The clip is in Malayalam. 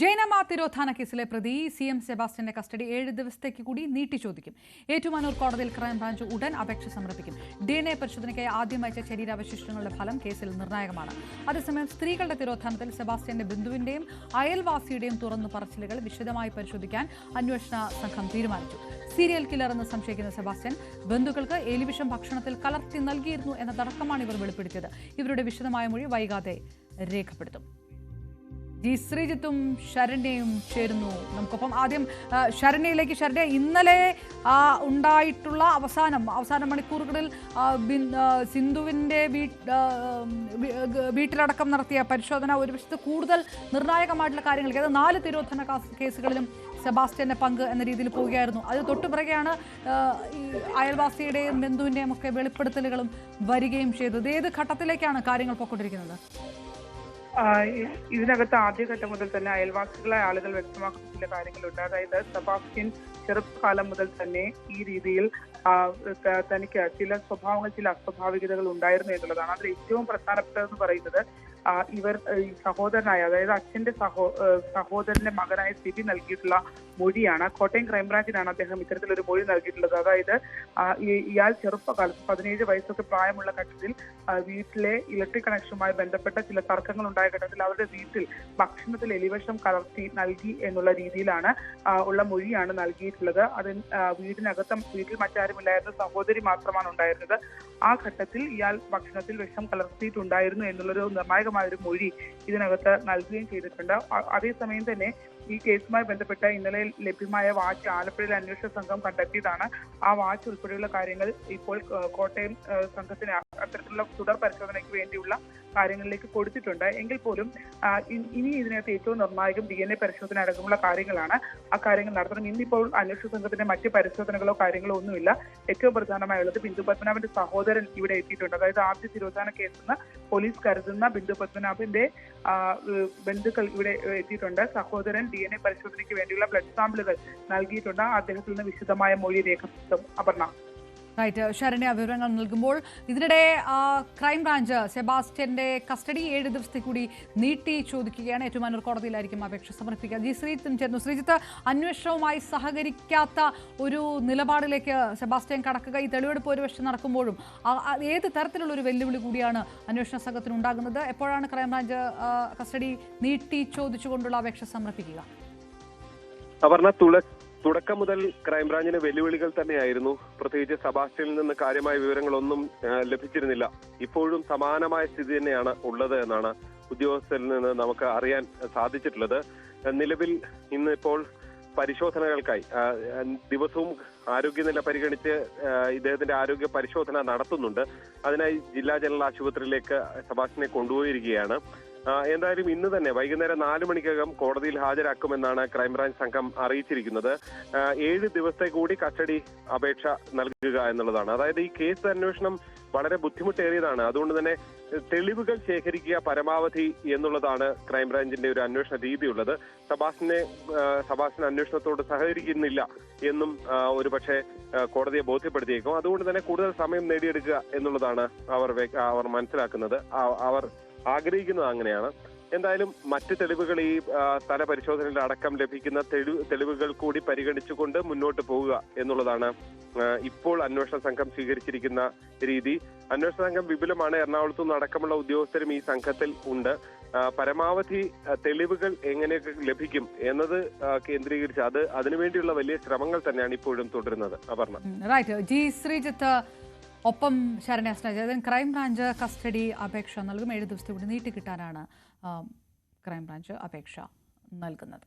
ജൈനമ തിരോധാന കേസിലെ പ്രതി സി എം സെബാസ്റ്റ്യന്റെ കസ്റ്റഡി ഏഴ് ദിവസത്തേക്ക് കൂടി നീട്ടി ചോദിക്കും ഏറ്റുമാനൂർ കോടതിയിൽ ക്രൈംബ്രാഞ്ച് ഉടൻ അപേക്ഷ സമർപ്പിക്കും. ഡി എൻ എ പരിശോധനയ്ക്കായി ആദ്യം അയച്ച ശരീരാവശിഷ്ടങ്ങളുടെ ഫലം കേസിൽ നിർണായകമാണ്. അതേസമയം സ്ത്രീകളുടെ തിരോധാനത്തിൽ സെബാസ്റ്റ്യന്റെ ബിന്ദുവിന്റെയും അയൽവാസിയുടെയും തുറന്നു പറച്ചിലുകൾ വിശദമായി പരിശോധിക്കാൻ അന്വേഷണ സംഘം തീരുമാനിച്ചു. സീരിയൽ കില്ലർ എന്ന് സംശയിക്കുന്ന സെബാസ്റ്റ്യൻ ബന്ധുക്കൾക്ക് എലിവിഷം ഭക്ഷണത്തിൽ കലർത്തി നൽകിയിരുന്നു എന്നതടക്കമാണ് ഇവർ വെളിപ്പെടുത്തിയത്. ഇവരുടെ വിശദമായ മൊഴി വൈകാതെ രേഖപ്പെടുത്തും. ജി ശ്രീജിത്തും ശരണ്യയും ചേരുന്നു. നമുക്കൊപ്പം ആദ്യം ശരണ്യയിലേക്ക്. ശരണ്യ ഇന്നലെ ഉണ്ടായിട്ടുള്ള അവസാനം അവസാന മണിക്കൂറുകളിൽ സിന്ധുവിന്റെ വീട്ടിലടക്കം നടത്തിയ പരിശോധന ഒരു വശത്ത് കൂടുതൽ നിർണായകമായിട്ടുള്ള കാര്യങ്ങൾ അതായത് നാല് തിരോധന കേസുകളിലും സെബാസ്റ്റ്യന്റെ പങ്ക് എന്ന രീതിയിൽ പോവുകയായിരുന്നു. അത് തൊട്ടു പിറകെയാണ് അയൽവാസിയുടെയും ബന്ധുവിന്റെയും ഒക്കെ വെളിപ്പെടുത്തലുകളും വരികയും ചെയ്തത്. ഏത് ഘട്ടത്തിലേക്കാണ് കാര്യങ്ങൾ പോയിക്കൊണ്ടിരിക്കുന്നത്? ഇതിനകത്ത് ആദ്യഘട്ടം മുതൽ തന്നെ അയൽവാസികളായ ആളുകൾ വ്യക്തമാക്കുന്ന. ചില കാര്യങ്ങളുണ്ട്. അതായത് സെബാസ്റ്റ്യൻ ചെറുപ്പകാലം മുതൽ തന്നെ ഈ രീതിയിൽ തനിക്ക് ചില സ്വഭാവങ്ങൾ ചില അസ്വാഭാവികതകൾ ഉണ്ടായിരുന്നു എന്നുള്ളതാണ്. അതിൽ ഏറ്റവും പ്രധാനപ്പെട്ടതെന്ന് പറയുന്നത് ഇവർ സഹോദരനായ അതായത് അച്ഛന്റെ സഹോ സഹോദരന്റെ മകനായ സിബി നൽകിയിട്ടുള്ള മൊഴിയാണ്. കോട്ടയം ക്രൈംബ്രാഞ്ചിനാണ് അദ്ദേഹം ഇത്തരത്തിലൊരു മൊഴി നൽകിയിട്ടുള്ളത്. അതായത് ഇയാൾ ചെറുപ്പകാലത്ത് പതിനേഴ് വയസ്സൊക്കെ പ്രായമുള്ള ഘട്ടത്തിൽ വീട്ടിലെ ഇലക്ട്രിക് കണക്ഷനുമായി ബന്ധപ്പെട്ട ചില തർക്കങ്ങൾ ഉണ്ടായ ഘട്ടത്തിൽ അവരുടെ വീട്ടിൽ ഭക്ഷണത്തിൽ എലിവേഷം കലർത്തി നൽകി എന്നുള്ള രീതിയിലാണ് ഉള്ള മൊഴിയാണ് നൽകിയിട്ടുള്ളത്. അത് വീടിനകത്തും വീട്ടിൽ മറ്റാരുമില്ലായിരുന്നു സഹോദരി മാത്രമാണ് ഉണ്ടായിരുന്നത്. ആ ഘട്ടത്തിൽ ഇയാൾ ഭക്ഷണത്തിൽ വിഷം കലർത്തിയിട്ടുണ്ടായിരുന്നു എന്നുള്ളൊരു നിർണായകമായ ഒരു മൊഴി ഇതിനകത്ത് നൽകുകയും ചെയ്തിട്ടുണ്ട്. അതേസമയം തന്നെ ഈ കേസുമായി ബന്ധപ്പെട്ട ഇന്നലെ ലഭ്യമായ വാച്ച് ആലപ്പുഴയിലെ അന്വേഷണ സംഘം കണ്ടെത്തിയതാണ്. ആ വാച്ച് ഉൾപ്പെടെയുള്ള കാര്യങ്ങൾ ഇപ്പോൾ കോട്ടയം സംഘത്തിന് അത്തരത്തിലുള്ള തുടർ പരിശോധനയ്ക്ക് വേണ്ടിയുള്ള കാര്യങ്ങളിലേക്ക് കൊടുത്തിട്ടുണ്ട്. എങ്കിൽ പോലും ഇനി ഇതിനകത്ത് ഏറ്റവും നിർണായകം ഡി എൻ എ പരിശോധന അടക്കമുള്ള കാര്യങ്ങളാണ് ആ കാര്യങ്ങൾ നടത്തണം. ഇന്നിപ്പോൾ അന്വേഷണ സംഘത്തിന്റെ മറ്റ് പരിശോധനകളോ കാര്യങ്ങളോ ഒന്നുമില്ല. ഏറ്റവും പ്രധാനമായുള്ളത് ബിന്ദു പത്മനാഭന്റെ സഹോദരൻ ഇവിടെ എത്തിയിട്ടുണ്ട്. അതായത് ആദ്യ തിരോധാന നിന്ന് പോലീസ് കരുതുന്ന ബിന്ദു പത്മനാഭന്റെ ബന്ധുക്കൾ ഇവിടെ എത്തിയിട്ടുണ്ട്. സഹോദരൻ ഡി എൻ എ പരിശോധനയ്ക്ക് വേണ്ടിയുള്ള ബ്ലഡ് സാമ്പിളുകൾ നൽകിയിട്ടുണ്ട്. അദ്ദേഹത്തിൽ നിന്ന് വിശദമായ മൊഴി രേഖപ്പെടുത്തും. അപർണ. റൈറ്റ് ശരണ്യ വിവരങ്ങൾ നൽകുമ്പോൾ ഇതിനിടെ ക്രൈംബ്രാഞ്ച് സെബാസ്റ്റ്യന്റെ കസ്റ്റഡി ഏഴ് ദിവസത്തെ കൂടി നീട്ടി ചോദിക്കുകയാണ്. ഏറ്റുമാനൂർ കോടതിയിലായിരിക്കും അപേക്ഷ സമർപ്പിക്കുക. ജി ശ്രീജിത്തും ചേർന്നു ശ്രീജിത്ത് അന്വേഷണവുമായി സഹകരിക്കാത്ത ഒരു നിലപാടിലേക്ക് സെബാസ്റ്റ്യൻ കടക്കുക ഈ തെളിവെടുപ്പ് ഒരു വശം നടക്കുമ്പോഴും ഏത് തരത്തിലുള്ള ഒരു വെല്ലുവിളി കൂടിയാണ് അന്വേഷണ സംഘത്തിന് ഉണ്ടാകുന്നത്? എപ്പോഴാണ് ക്രൈംബ്രാഞ്ച് കസ്റ്റഡി നീട്ടി ചോദിച്ചുകൊണ്ടുള്ള അപേക്ഷ സമർപ്പിക്കുക? തുടക്കം മുതൽ ക്രൈംബ്രാഞ്ചിന് വെല്ലുവിളികൾ തന്നെയായിരുന്നു. പ്രത്യേകിച്ച് സബാസ്റ്റ്യനിൽ നിന്ന് കാര്യമായ വിവരങ്ങളൊന്നും ലഭിച്ചിരുന്നില്ല. ഇപ്പോഴും സമാനമായ സ്ഥിതി തന്നെയാണ് ഉള്ളത് എന്നാണ് ഉദ്യോഗസ്ഥരിൽ നിന്ന് നമുക്ക് അറിയാൻ സാധിച്ചിട്ടുള്ളത്. നിലവിൽ ഇന്നിപ്പോൾ പരിശോധനകൾക്കായി ദിവസവും ആരോഗ്യനില പരിഗണിച്ച് ഇദ്ദേഹത്തിന്റെ ആരോഗ്യ പരിശോധന നടത്തുന്നുണ്ട്. അതിനായി ജില്ലാ ജനറൽ ആശുപത്രിയിലേക്ക് സബാഷിനെ കൊണ്ടുപോയിരിക്കുകയാണ്. എന്തായാലും ഇന്ന് തന്നെ വൈകുന്നേരം നാല് മണിക്കകം കോടതിയിൽ ഹാജരാക്കുമെന്നാണ് ക്രൈംബ്രാഞ്ച് സംഘം അറിയിച്ചിരിക്കുന്നത്. ഏഴ് ദിവസത്തെ കൂടി കസ്റ്റഡി അപേക്ഷ നൽകുക എന്നുള്ളതാണ്. അതായത് ഈ കേസ് അന്വേഷണം വളരെ ബുദ്ധിമുട്ടേറിയതാണ്. അതുകൊണ്ട് തന്നെ തെളിവുകൾ ശേഖരിക്കുക പരമാവധി എന്നുള്ളതാണ് ക്രൈംബ്രാഞ്ചിന്റെ ഒരു അന്വേഷണ രീതിയുള്ളത്. സബാസിനെ സബാസിന് അന്വേഷണത്തോട് സഹകരിക്കുന്നില്ല എന്നും ഒരു പക്ഷേ കോടതിയെ ബോധ്യപ്പെടുത്തിയേക്കും. അതുകൊണ്ട് തന്നെ കൂടുതൽ സമയം നേടിയെടുക്കുക എന്നുള്ളതാണ് അവർ അവർ മനസ്സിലാക്കുന്നത്. അവർ ആഗ്രഹിക്കുന്നത് അങ്ങനെയാണ്. എന്തായാലും മറ്റ് തെളിവുകൾ ഈ സ്ഥല പരിശോധനയിൽ അടക്കം ലഭിക്കുന്ന തെളിവ് തെളിവുകൾ കൂടി പരിഗണിച്ചുകൊണ്ട് മുന്നോട്ട് പോവുക എന്നുള്ളതാണ് ഇപ്പോൾ അന്വേഷണ സംഘം സ്വീകരിച്ചിരിക്കുന്ന രീതി. അന്വേഷണ സംഘം വിപുലമാണ്. എറണാകുളത്തു നിന്ന് അടക്കമുള്ള ഉദ്യോഗസ്ഥരും ഈ സംഘത്തിൽ ഉണ്ട്. പരമാവധി തെളിവുകൾ എങ്ങനെയൊക്കെ ലഭിക്കും എന്നത് കേന്ദ്രീകരിച്ച് അത് അതിനുവേണ്ടിയുള്ള വലിയ ശ്രമങ്ങൾ തന്നെയാണ് ഇപ്പോഴും തുടരുന്നത്. അപർണ. റൈറ്റ് ജി ശ്രീജിത്ത് ഒപ്പം ശരണ്യ സ്നേജൻ ക്രൈംബ്രാഞ്ച് കസ്റ്റഡി അപേക്ഷ നൽകും. ഏഴ് ദിവസത്തെ കൂടി നീട്ടിക്കിട്ടാനാണ് ക്രൈംബ്രാഞ്ച് അപേക്ഷ നൽകുന്നത്.